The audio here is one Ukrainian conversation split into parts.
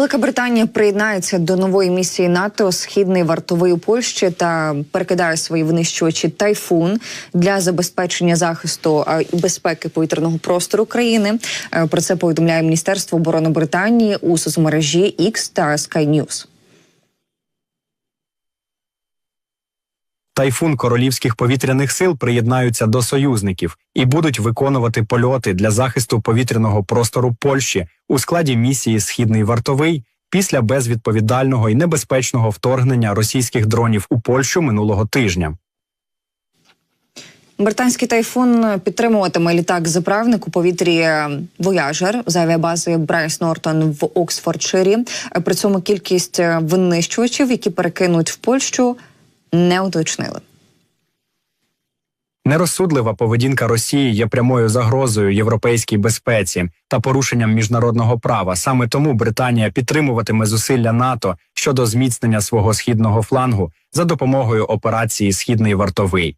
Велика Британія приєднається до нової місії НАТО Східний вартовий у Польщі та перекидає свої винищувачі тайфун для забезпечення захисту і безпеки повітряного простору країни. Е, Про це повідомляє Міністерство оборони Британії у соцмережі X та Sky News. Тайфун королівських повітряних сил приєднаються до союзників і будуть виконувати польоти для захисту повітряного простору Польщі у складі місії Східний вартовий після безвідповідального і небезпечного вторгнення російських дронів у Польщу минулого тижня. Британський тайфун підтримуватиме літак заправник у повітрі Вояжер з авіабази Брайс Нортон в Оксфордширі. При цьому кількість винищувачів, які перекинуть в Польщу, не уточнили. Нерозсудлива поведінка Росії є прямою загрозою європейській безпеці та порушенням міжнародного права. Саме тому Британія підтримуватиме зусилля НАТО щодо зміцнення свого східного флангу за допомогою операції Східний вартовий.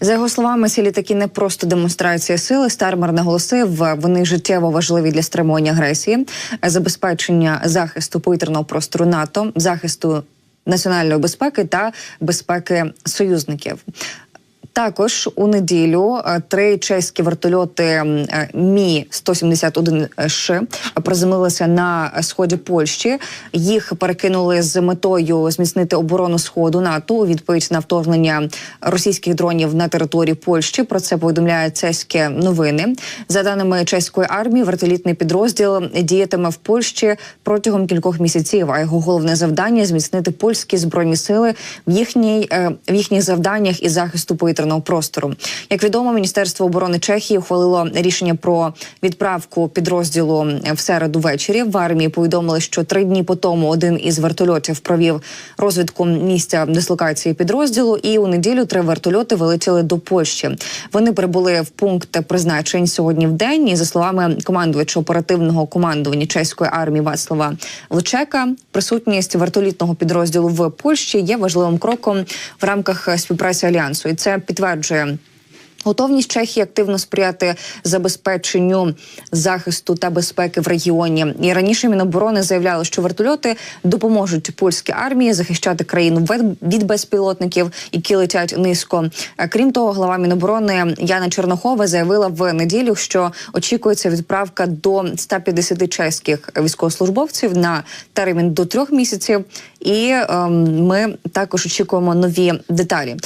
За його словами, ці літаки не просто демонстрація сили. Стармер наголосив, вони життєво важливі для стримування агресії, забезпечення захисту повітряного простору НАТО, захисту національної безпеки та безпеки союзників. Також у неділю е, три чеські вертольоти е, Мі 171 Ш приземлилися на сході Польщі. Їх перекинули з метою зміцнити оборону сходу НАТО у відповідь на вторгнення російських дронів на території Польщі. Про це повідомляє чеські новини. За даними чеської армії, вертолітний підрозділ діятиме в Польщі протягом кількох місяців. А його головне завдання зміцнити польські збройні сили в їхній е, в їхніх завданнях і захисту повітряного простору. Як відомо, міністерство оборони Чехії ухвалило рішення про відправку підрозділу в середу ввечері. В армії повідомили, що три дні по тому один із вертольотів провів розвідку місця дислокації підрозділу. І у неділю три вертольоти вилетіли до Польщі. Вони прибули в пункт призначень сьогодні в день. І за словами командувача оперативного командування чеської армії Вацлава Лучека, присутність вертолітного підрозділу в Польщі є важливим кроком в рамках співпраці альянсу. І це підтверджує. Готовність Чехії активно сприяти забезпеченню захисту та безпеки в регіоні. І раніше Міноборони заявляли, що вертольоти допоможуть польській армії захищати країну від безпілотників, які летять низько. Е, Крім того, глава Міноборони Яна Чернохова заявила в неділю, що очікується відправка до 150 чеських військовослужбовців на термін до трьох місяців. І ем, ми також очікуємо нові деталі.